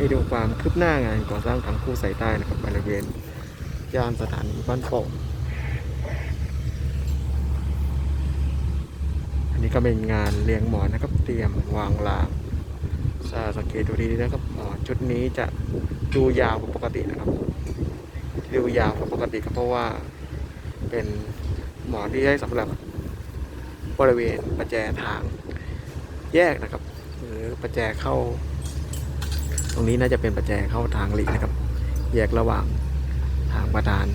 ไปดูความคืบหน้างานก่อสร้างทางคู่สายใต้นะครับบริเวณย่านสถานีบ้านโป่งอันนี้ก็เป็นงานเลี้ยงหมอนนะครับ เตรียมวางรางสังเกตดูดีๆนะครับหมอนชุดนี้จะดูยาวกว่าปกตินะครับดูยาวกว่าปกติก็เพราะว่าเป็นหมอนที่ใช้สำหรับบริเวณประแจทางแยกนะครับ หรือประแจเข้า รงนี้น่าจะเป็นประแจเข้าทางหลีนะครับ แยกระหว่างทางประดาน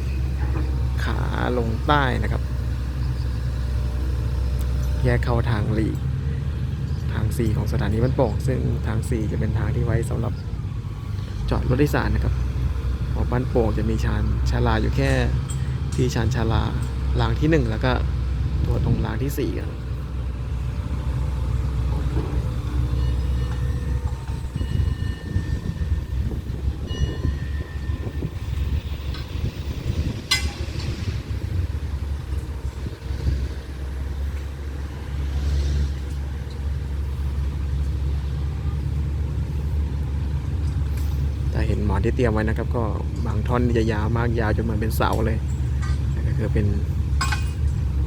ขาลงใต้นะครับ แยกเข้าทางหลีทาง 4 ของสถานีบ้านโป่งซึ่งทาง 4 จะเป็นทางที่ไว้สำหรับจอดรถโดยสารนะครับของบ้านโป่งจะมีชานชาลาอยู่แค่ที่ชานชาลารางที่ 1 แล้วก็ตัวตรงรางที่4ครับ แต่เห็นหมอนที่เตรียมไว้นะครับ ก็บางท่อนจะยาวมากยาวจนเหมือนเป็นเสาเลยก็คือเป็น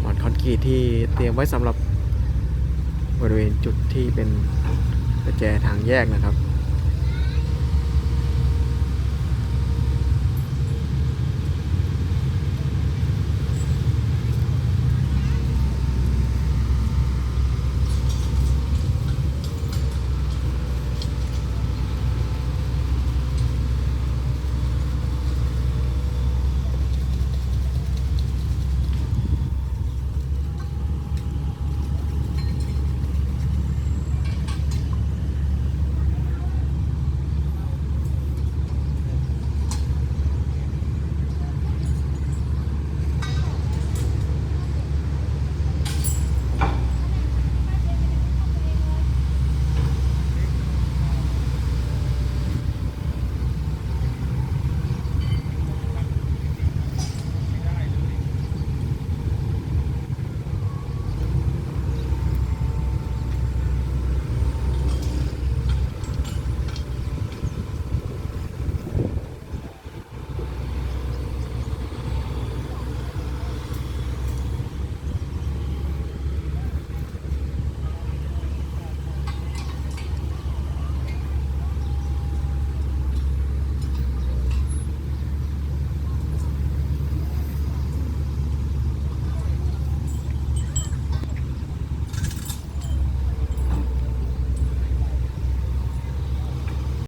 หมอนคอนกรีตที่เตรียมไว้สำหรับบริเวณจุดที่เป็นประแจทางแยกนะครับ